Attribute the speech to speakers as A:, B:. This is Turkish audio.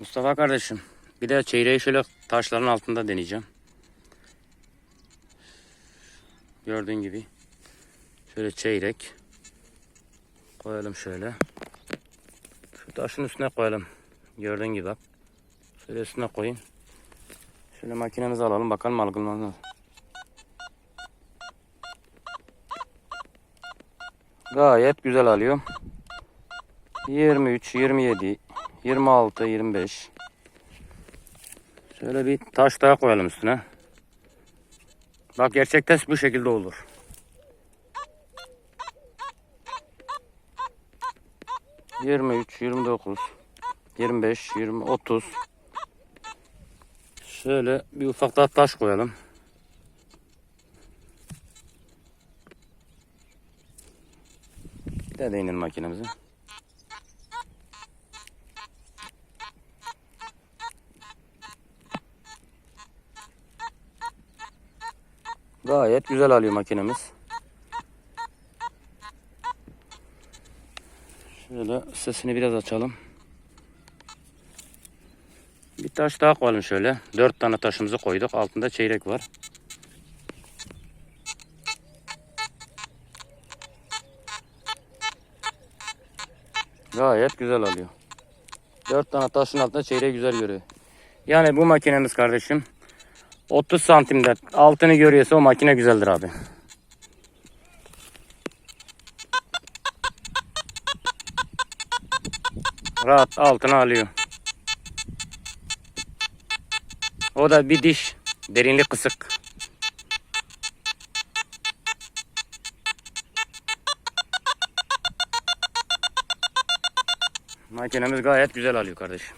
A: Mustafa kardeşim bir de çeyreği şöyle taşların altında deneyeceğim. Gördüğün gibi. Şöyle çeyrek. Koyalım şöyle. Şu taşın üstüne koyalım. Gördüğün gibi bak. Şöyle üstüne koyayım. Şöyle makinemizi alalım bakalım algılanır. Gayet güzel alıyor. 23, 27, 26, 25. Şöyle bir taş daha koyalım üstüne. Bak gerçek test bu şekilde olur. Yirmi üç, yirmi dokuz, yirmi beş, yirmi, otuz. Şöyle bir ufak daha taş koyalım. Bir de makinemizi. Gayet güzel alıyor makinemiz. Şöyle sesini biraz açalım. Bir taş daha koyalım şöyle. Dört tane taşımızı koyduk. Altında çeyrek var. Gayet güzel alıyor. Dört tane taşın altında çeyreği güzel görüyor. Yani bu makinemiz kardeşim 30 santimde altını görüyorsa o makine güzeldir abi. Rahat altına alıyor. O da bir diş. Derinlik kısık. Makinemiz gayet güzel alıyor kardeşim.